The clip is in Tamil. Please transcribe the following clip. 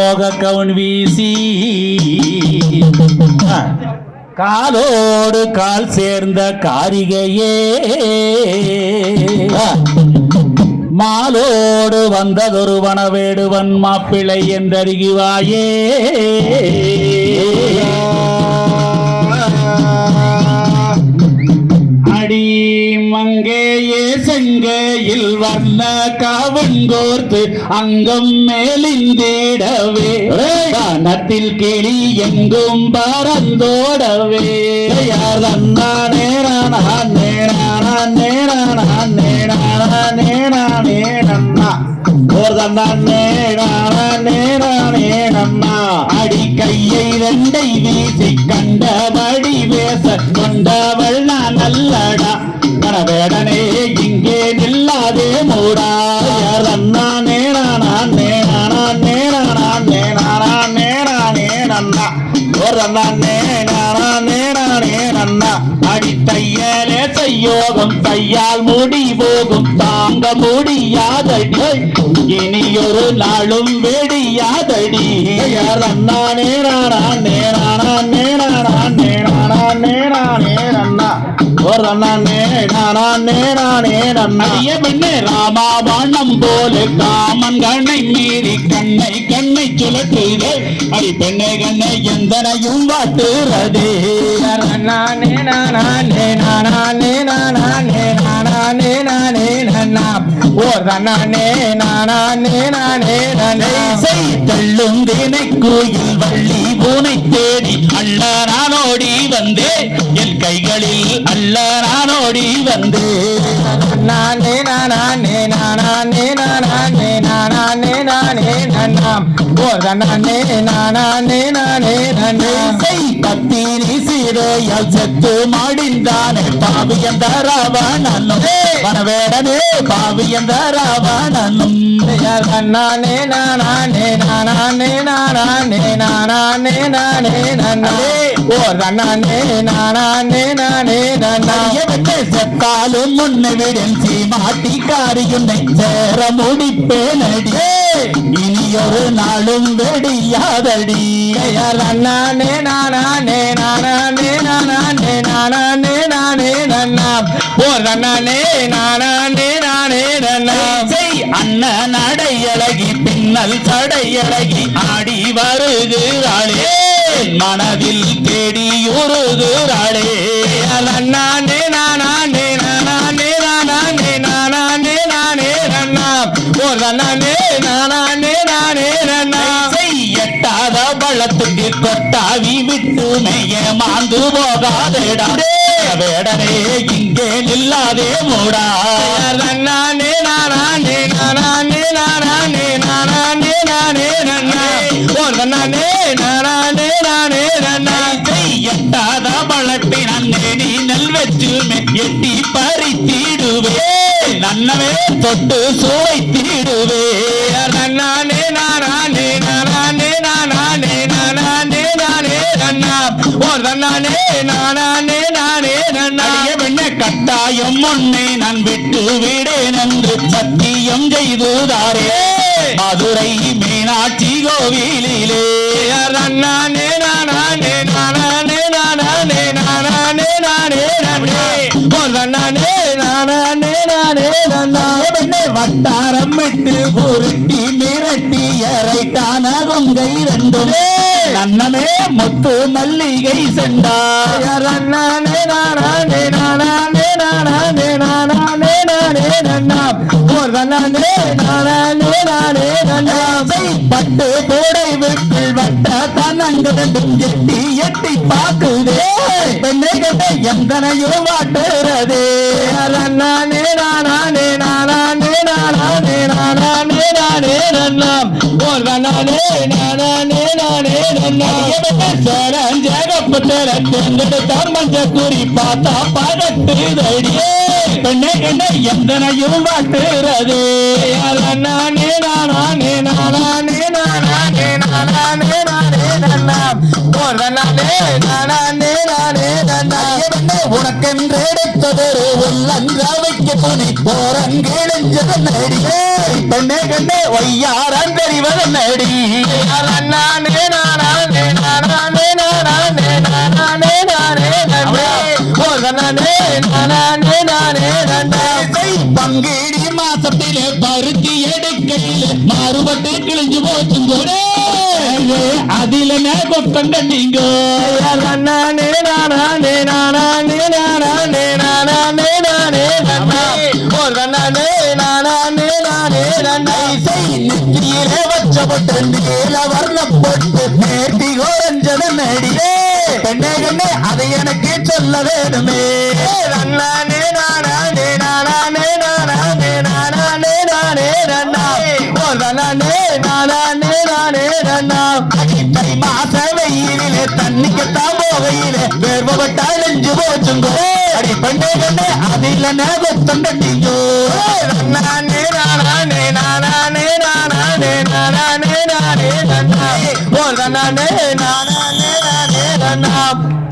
போக கவுன் வீசி. காலோடு கால் சேர்ந்த காரிகையே. மாலோடு வந்ததொரு வனவேடுவன் மாப்பிள்ளை என்றருகிவாயே வண்ண காவன்கோர்த்து அங்கம் மேலிந்திடவே வானத்தில் கிளி எங்கும் பறந்தோடவே. யார் தன்னா நேரானா? நேரானா? நேரானா? நேரானா? நேரானா? நேரண்ணா ஒரு தன்னா நேரானா? அடி கையை ரெண்டை வீசி கண்டபடி பேச கொண்டவள் நான் நல்லடா. ஒரு அண்ணா நேரானா நன்னா அடி தையலே செய்யோகம் தையால் முடி போகும். தாங்க முடியாதடி இனியொரு நாளும் வெடியாதடி. யார் அண்ணா நேரானா நேரானா நேரானா நேரானா நேரா நேரண்ணா ஒரு அண்ணா நேரானா நேரா நேரண்ணா ஐய பெண்ணே ராமா வாணம் போல காமன் கண்ணை மீறி கண்ணை கண்ணை சுழற்றுதே அடி பெண்ணை கண்ணை எந்தனையும் வாட்டுறதே. நானே நானே நானே நானே நானே நானே. நன்னா ஓ நானே நானே நானே. நானே செய் தள்ளும் தினை கோயில் வள்ளி பூனை தேடி அள்ள நானோடி வந்தே. கைகளில் அள்ள நானோடி வந்தே. நானே நானே நானே நானே நானே நானே நன்னா ஓ நானே நானே நானே நன்னா பத்தினி சீரையால் செத்து மாடிந்தானே. பாவியந்த ராவணனும் வனவேடனே பாவியந்த ராவணனும் நானே நானே நானே நானே நானே நானே. நன்னா ஓ நானே நானே நானே. எவனே செத்தாலும் முன்னை விடன் சீமாட்டி காரியுன்னை சேர முடிப்பேனடி இனியொரு நாளும் வெடியாதடி. நானே நானே நானே நானே நானே நானே நன்னா. ஓ நானே நானே நானே நன்னா அண்ணன் அடையழகி பின்னல் சடையழகி ஆடி வருகிறாளே மனதில் தேடி உருகுறாளே நானே கொட்டாவி விட்டு மெய்ய மாந்து போகாதேடா வேடனே இங்கே நில்லாதே மூடா நானே நானே நானே நானே நானே நானே நன்னா நானே நானே நானே நன்னா எட்டாத பழத்தின் அண்ணே நீ நெல் வச்சு எட்டி பறித்திடுவே நன்னவே தொட்டு சுவைத்திடுவே நானே நானே நானே நானே நானே நானே நானே நானே அடிய பெண்ண கட்டாயம் முன்னே நான் விட்டு விடேன் என்று சத்தியம் செய்துதாரே. மதுரை மீனாட்சி கோவிலிலே. நானே நானே நானே நானே. நானே நானே நானே நானே. நானே பெண்ணே வட்டாரம் விட்டு உருட்டி மிரட்டி எறைத்தான கொங்கை ரெண்டும். நன்னமே முத்து மல்லிகை செண்டா. நானே நானே நானே நானே நானே நானே நன்னா ஓ நானே நானே நானே நன்னா பட்டு கூடை வீட்டில் வட்ட தனங்களும் எட்டி எட்டி பார்க்குதே. பெண்ணை கட்ட எந்தனையும் வாட்டுறதே. நானே நானே நானே நானே நானே நானே நன்னா ஓ நானே நானே நானே நன்னா தம்மஞ்ச குறி பார்த்தா பகட்டுதடியே பெண்ணே என்ன எந்தனையும் வாட்டுறது. நானே நானே நானே நானே நானே நானே நன்னா ஓ நானே நானே நானே நன்னா உனக்கென்று எடுத்ததொரு உள்ளங்க வைக்க துணி போரங்கிழிஞ்சது நடி. பெண்ணே கண்டே ஒய்யாரன் தெரிவது நடி. நானே நானே நானே நானே நானே நானே நானே நானே நானே பங்கேடி மாசத்திலே பருத்தி எடுக்கையில் மாறுபட்டு கிழிஞ்சு போச்சுங்கோடே. அதில கொத்தம் கண்டீங்க நீங்க? நெற்றியிலே வச்ச பொட்டு நேர்த்தி கோரஞ்சத நடிகே பெண்ணே கண்ணே அதை எனக்கு சொல்ல வேணுமே நானே நானே நானே நானே நானே நானே நானே நானே நானே நானே நானே அடித்தை மாச வெயிலே தண்ணிக்கத்தான் போகையிலே வேர்வப்பட்டா நெஞ்சு போச்சுங்கோ. அடி பெண்ணே கண்ணே அதில் நேகத்தம் கண்டிங்கோ நானே நானே நானே நானே நானே நானே நானே ஓர் நானே நானே நானே